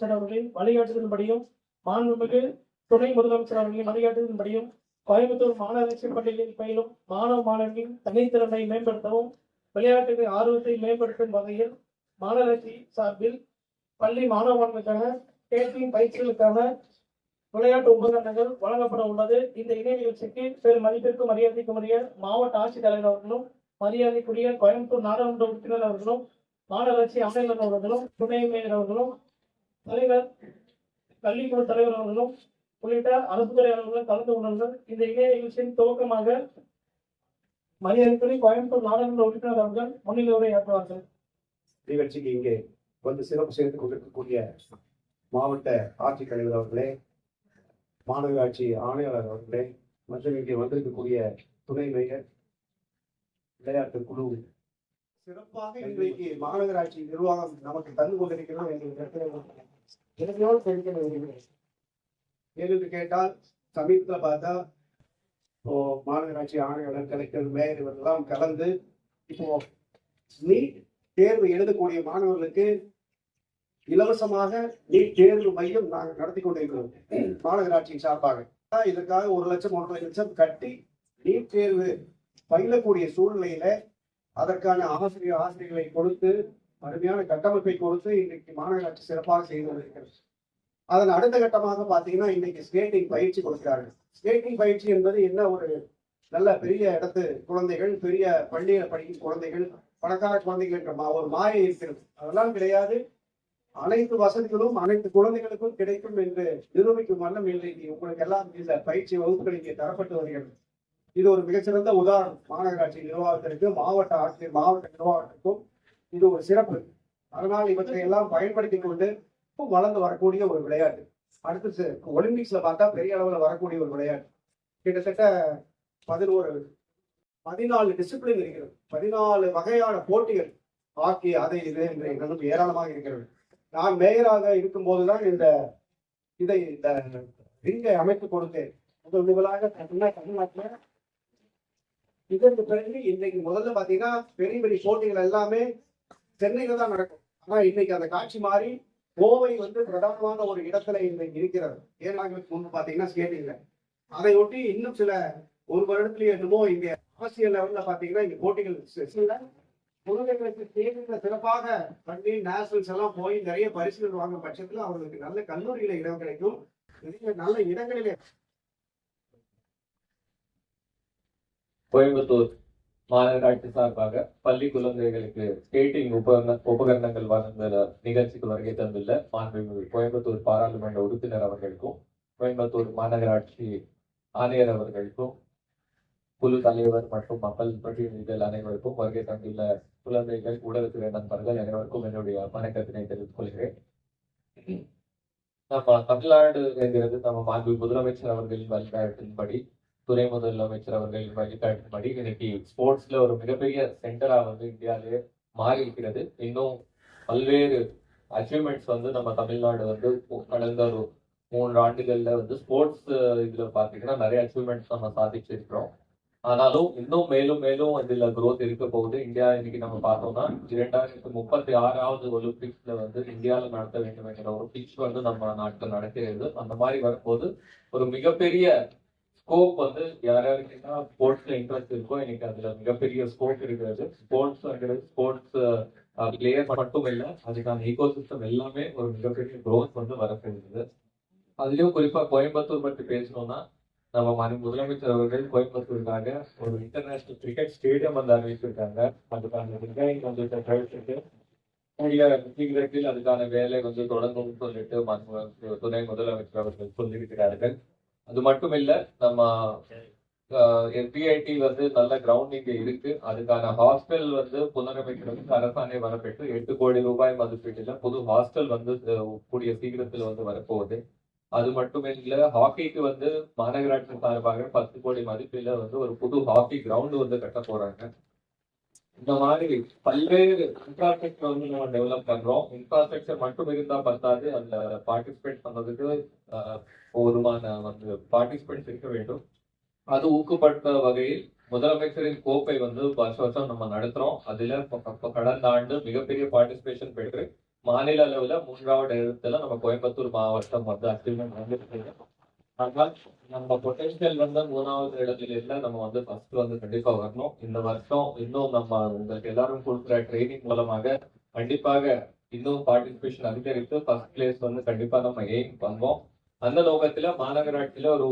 முதலமைச்சர் அவர்களின் வழிகாட்டுதலின்படியும் மாண்புமிகு துணை முதலமைச்சர் அவர்களின் வழிகாட்டுதலின்படியும் கோயம்புத்தூர் மாநகராட்சி பள்ளிகளில் பயிலும் மாணவ மாணவியின் தனித்திறனை மேம்படுத்தவும் விளையாட்டுகளின் ஆர்வத்தை மேம்படுத்தும் வகையில் மாநகராட்சி சார்பில் பள்ளி மாணவ மாணவிகளுக்கான கேட்டிங் பயிற்சிகளுக்கான விளையாட்டு உபகரணங்கள் வழங்கப்பட உள்ளது. இந்த இணை நிகழ்ச்சிக்கு பெரும் மதிப்பிற்கும் மரியாதைக்கும் உரிய மாவட்ட ஆட்சித்தலைவர் அவர்களும் மரியாதைக்குரிய கோயம்புத்தூர் நாடாளுமன்ற உறுப்பினர் அவர்களும் மாநகராட்சி அமைச்சர் அவர்களும் துணை மேயர் அவர்களும் தலைவர் கல்விக்குழு தலைவர் அவர்களும் உள்ளிட்ட அரசு துறை அலுவலர்கள் கலந்து கொண்டுள்ளனர் இந்த இணைய நிகழ்ச்சியின் துவக்கமாக மரியாதைக்குரிய கோயம்புத்தூர் நாடாளுமன்ற உறுப்பினர் அவர்கள் முன்னிலை உரையாற்றுவார்கள் நிகழ்ச்சிக்கு இங்கே வந்து சிறப்பு செய்து கொண்டிருக்கக்கூடிய மாவட்ட ஆட்சித்தலைவர் அவர்களே மாநகராட்சி ஆணையாளர் அவர்களே மற்றும் இங்கே வந்திருக்கக்கூடிய துணை மேயர் விளையாட்டு குழு சிறப்பாக இன்றைக்கு மாநகராட்சி நிர்வாகம் நமக்கு தந்து கொண்டிருக்கிறோம் எத்தனையோடு தெரிவிக்க விரும்புகிறேன். ஏன்னு கேட்டால் சமீபத்தில் பார்த்தா இப்போ மாநகராட்சி ஆணையாளர் கலெக்டர் மேயர் இவர்கள்லாம் கலந்து இப்போ நீட் தேர்வு எழுதக்கூடிய மாணவர்களுக்கு இலவசமாக நீட் தேர்வு மையம் நாங்கள் நடத்தி கொண்டிருக்கிறோம் மாநகராட்சியின் சார்பாக. இதற்காக ஒரு லட்சம் ஒன்றரை லட்சம் கட்டி நீட் தேர்வு பயிலக்கூடிய சூழ்நிலையில அதற்கான ஆசிரியர் ஆசிரியர்களை கொடுத்து அருமையான கட்டமைப்பை கொடுத்து இன்றைக்கு மாநகராட்சி சிறப்பாக செய்து வருகிறது அதன் அடுத்த கட்டமாக பார்த்தீங்கன்னா இன்னைக்கு ஸ்கேட்டிங் பயிற்சி கொடுக்கிறார்கள். ஸ்கேட்டிங் பயிற்சி என்பது என்ன? ஒரு நல்ல பெரிய இடத்து குழந்தைகள் பெரிய பள்ளியில் படிக்கும் குழந்தைகள் பணக்கார குழந்தைகள் என்ற மா- ஒரு மாயை இருக்கிறது. அதெல்லாம் கிடையாது. அனைத்து வசதிகளும் அனைத்து குழந்தைகளுக்கும் கிடைக்கும் என்று நிரூபிக்கும் வண்ணம் இன்றைக்கு உங்களுக்கு எல்லாம் இந்த பயிற்சி வகுப்புகள் இங்கே தரப்பட்டு வருகிறது. இது ஒரு மிகச்சிறந்த உதாரணம். மாநகராட்சி நிர்வாகத்திற்கு மாவட்ட ஆட்சியர் மாவட்ட நிர்வாகத்திற்கும் இது ஒரு சிறப்பு. அதனால் இவற்றை எல்லாம் பயன்படுத்தி கொண்டு வளர்ந்து வரக்கூடிய ஒரு விளையாட்டு. அடுத்து ஒலிம்பிக்ஸ்ல பார்த்தா பெரிய அளவில் வரக்கூடிய ஒரு விளையாட்டு. கிட்டத்தட்ட பதினோரு பதினாலு டிசிப்ளின் இருக்கிறது. பதினாலு வகையான போட்டிகள் ஹாக்கி அதை இது என்று எங்களும் ஏராளமாக இருக்கிறது. நான் மேயராக இருக்கும்போதுதான் இந்த இதை இந்த ரிங்கை அமைத்து கொடுத்தேன். முதல் முதலாக தமிழ்நாட்டில் இதற்கு பிறகு இன்னைக்கு முதல்ல பார்த்தீங்கன்னா பெரிய பெரிய போட்டிகள் எல்லாமே சென்னையில தான் நடக்கும். ஆனா இன்னைக்கு அந்த காட்சி மாறி கோவை வந்து பிரதானமான ஒரு இடத்துல இன்னைக்கு இருக்கிறது. ஏழு முன்பு பாத்தீங்கன்னா ஸ்கேட்டிங்ல அதை ஒட்டி இன்னும் சில ஒரு வருடத்துல என்னமோ இங்க ஆசிய லெவல்ல பாத்தீங்கன்னா இங்க போட்டிகள் செஷன்ல குழந்தைகளுக்கு தேர்வுல சிறப்பாக பண்ணி நேஷனல்ஸ் எல்லாம் போய் நிறைய பரிசுகள் வாங்கும் பட்சத்துல அவங்களுக்கு நல்ல கல்லூரியில இடம் கிடைக்கும். நிறைய நல்ல இடங்களிலே கோயம்புத்தூர். மாநகராட்சி சார்பாக பள்ளி குழந்தைகளுக்கு ஸ்கேட்டிங் உபகரண உபகரணங்கள் வழங்குகிற நிகழ்ச்சிக்கு வருகை தந்துள்ள மாண்புமிகு கோயம்புத்தூர் பாராளுமன்ற உறுப்பினர் அவர்களுக்கும் கோயம்புத்தூர் மாநகராட்சி ஆணையர் அவர்களுக்கும் குழு தலைவர் மற்றும் மக்கள் பிரதிநிதிகள் அனைவருக்கும் வருகை தந்துள்ள குழந்தைகள் ஊடகத்துறை நண்பர்கள் அனைவருக்கும் என்னுடைய வணக்கத்தினை தெரிவித்துக் கொள்கிறேன். நம்ம தமிழ்நாடு என்கிறது நம்ம மாண்பு முதலமைச்சர் அவர்களின் வழிகாட்டின்படி துறை முதலமைச்சர் அவர்கள் வழிகாட்டின்படி இன்னைக்கு ஸ்போர்ட்ஸ்ல ஒரு மிகப்பெரிய சென்டரா வந்து இந்தியாவிலே மாறி இருக்கிறது இன்னும் பல்வேறு அச்சீவ்மெண்ட்ஸ் வந்து நம்ம தமிழ்நாடு வந்து கடந்த ஒரு மூன்று ஆண்டுகள்ல வந்து ஸ்போர்ட்ஸ் இதுல பாத்தீங்கன்னா நிறைய அச்சீவ்மெண்ட்ஸ் நம்ம சாதிச்சிருக்கிறோம். ஆனாலும் இன்னும் மேலும் மேலும் இதுல குரோத் இருக்க போகுது. இந்தியா இன்னைக்கு நம்ம பார்த்தோம்னா இரண்டாயிரத்தி முப்பத்தி ஆறாவது ஒலிம்பிக்ஸ்ல வந்து இந்தியாவில் நடத்த வேண்டும் என்கிற ஒரு பிச் வந்து நம்ம நாட்டில் நடக்கிறது. அந்த மாதிரி வரும்போது ஒரு மிகப்பெரிய ஸ்கோப் வந்து யார் யாருக்குன்னா ஸ்போர்ட்ஸ்ல இன்ட்ரெஸ்ட் இருக்கோ எனக்கு அதுல மிகப்பெரிய ஸ்கோப் இருக்கிறது. ஸ்போர்ட்ஸ் ஸ்போர்ட்ஸ் பிளேயர் மட்டும் இல்லை அதுக்கான ஈகோ சிஸ்டம் எல்லாமே ஒரு மிகப்பெரிய க்ரோத் வந்து வரப்படுகிறது அதுலயும் குறிப்பா கோயம்புத்தூர் பற்றி பேசணும்னா நம்ம மாநில முதலமைச்சர் அவர்கள் கோயம்புத்தூருக்காக ஒரு இன்டர்நேஷனல் கிரிக்கெட் ஸ்டேடியம் வந்து அறிவிச்சிருக்காங்க அதுக்கான டிசைன் வந்து கழிச்சுட்டு கூடிய சீக்கிரத்தில் அதுக்கான வேலை வந்து தொடங்கும்னு சொல்லிட்டு துணை முதலமைச்சர் அவர்கள் சொல்லியிருக்கிறார்கள். அது மட்டும் இல்ல நம்ம எஸ்பிஐடி வந்து நல்ல கிரவுண்ட் இங்க இருக்கு. அதுக்கான ஹாஸ்டல் வந்து புனரமைக்கிறதுக்கு அரசாணை வரப்பெற்று எட்டு கோடி ரூபாய் மதிப்பீட்டுல புது ஹாஸ்டல் வந்து கூடிய சீக்கிரத்தில் வந்து வரப்போகுது. அது மட்டும் இல்ல ஹாக்கிக்கு வந்து மாநகராட்சி சார்பாக பத்து கோடி மதிப்பீல வந்து ஒரு புது ஹாக்கி கிரவுண்ட் வந்து கட்ட போறாங்க. இந்த மாதிரி பல்வேறு இன்ஃப்ராஸ்ட்ரக்சர் வந்து நம்ம டெவலப் பண்றோம். இன்ஃப்ராஸ்ட்ரக்சர் மட்டும் இருந்தா பத்தாது. அந்த பார்ட்டிசிபேட் பண்ணதுக்கு போதுமான வந்து பார்ட்டிசிபேட்ஸ் இருக்க வேண்டும். அது ஊக்கப்படுத்த வகையில் முதலமைச்சரின் கோப்பை வந்து வருஷ வருஷம் நம்ம நடத்துறோம். அதுல கடந்த ஆண்டு மிகப்பெரிய பார்ட்டிசிபேஷன் பெற்று மாநில அளவுல மூன்றாவது இடத்துல நம்ம கோயம்புத்தூர் மாவட்டம் வந்து அச்சீவ்மெண்ட் வந்து ஆனால் நம்ம பொட்டன்ஷியல் வந்து மூணாவது இடத்துல இல்ல நம்ம வந்து ஃபர்ஸ்ட் வந்து கண்டிப்பா வரணும். இந்த வருஷம் இன்னும் நம்ம உங்களுக்கு எல்லாரும் கொடுக்குற ட்ரைனிங் மூலமாக கண்டிப்பாக இன்னும் பார்ட்டிசிபேஷன் அதிகரித்து ஃபர்ஸ்ட் பிளேஸ் வந்து கண்டிப்பா நம்ம எய்ம் பண்ணுவோம். அந்த நோக்கத்துல மாநகராட்சியில ஒரு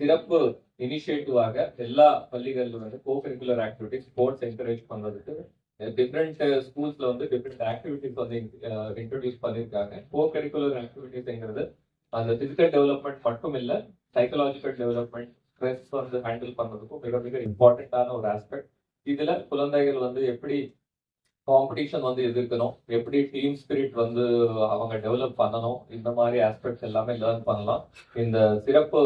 சிறப்பு இனிஷியேட்டிவாக எல்லா பள்ளிகளிலும் வந்து co curricular activities sports encourage பண்றதுக்கு டிஃப்ரெண்ட் ஸ்கூல்ஸ்ல வந்து டிஃப்ரெண்ட் ஆக்டிவிட்டிஸ் வந்து uh, இன்ட்ரடியூஸ் பண்ணியிருக்காங்க. கோ கரிக்குலர் ஆக்டிவிட்டிஸ்ங்கிறது அந்த பிசிக்கல் டெவலப்மெண்ட் மட்டும் இல்லை சைக்கலாஜிக்கல் டெவலப்மெண்ட் ஸ்ட்ரெஸ் வந்து ஹேண்டில் பண்ணுறதுக்கும் மிக மிக இம்பார்ட்டண்ட்டான ஒரு ஆஸ்பெக்ட் இதுல குழந்தைகள் வந்து எப்படி காம்படிஷன் வந்து எதிர்க்கணும் எப்படி டீம் ஸ்பிரிட் வந்து அவங்க டெவலப் பண்ணணும் இந்த மாதிரி ஆஸ்பெக்ட்ஸ் எல்லாமே லேர்ன் பண்ணலாம். இந்த சிறப்பு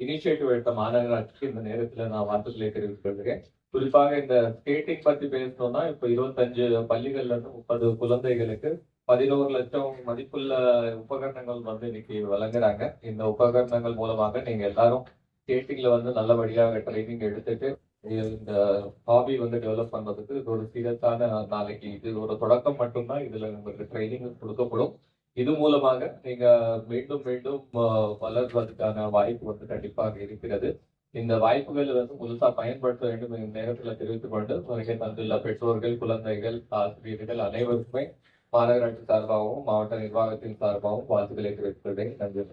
இனிஷியேட்டிவ் எடுத்த மாநகராட்சிக்கு இந்த நேரத்தில் நான் வாழ்த்துக்களை தெரிவித்துக்கொள்கிறேன் குறிப்பாக இந்த ஸ்கேட்டிங் பத்தி பேசணும்னா இப்போ இருபத்தஞ்சு பள்ளிகள்ல இருந்து முப்பது குழந்தைகளுக்கு பதினோரு லட்சம் மதிப்புள்ள உபகரணங்கள் வந்து இன்னைக்கு வழங்குறாங்க. இந்த உபகரணங்கள் மூலமாக நீங்க எல்லாரும் ஸ்கேட்டிங்ல வந்து நல்லபடியாக ட்ரைனிங் எடுத்துட்டு இந்த ஹாபி வந்து டெவலப் பண்றதுக்கு இது ஒரு சீரியஸான நாளைக்கு. இது ஒரு தொடக்கம் மட்டும்தான் இதுல உங்களுக்கு ட்ரைனிங் கொடுக்கப்படும். இது மூலமாக நீங்க மீண்டும் மீண்டும் வளர்வதற்கான வாய்ப்பு வந்து கண்டிப்பாக இருக்கிறது. இந்த வாய்ப்புகள் வந்து முழுசா பயன்படுத்த வேண்டும் இந்த நேரத்துல தெரிவித்துக் கொண்டு வருகை தந்துள்ள பெற்றோர்கள் குழந்தைகள் ஆசிரியர்கள் அனைவருக்குமே மாநகராட்சி சார்பாகவும் மாவட்ட நிர்வாகத்தின் சார்பாகவும் வாழ்த்துக்களை தெரிவித்துள்ளேன் நன்றி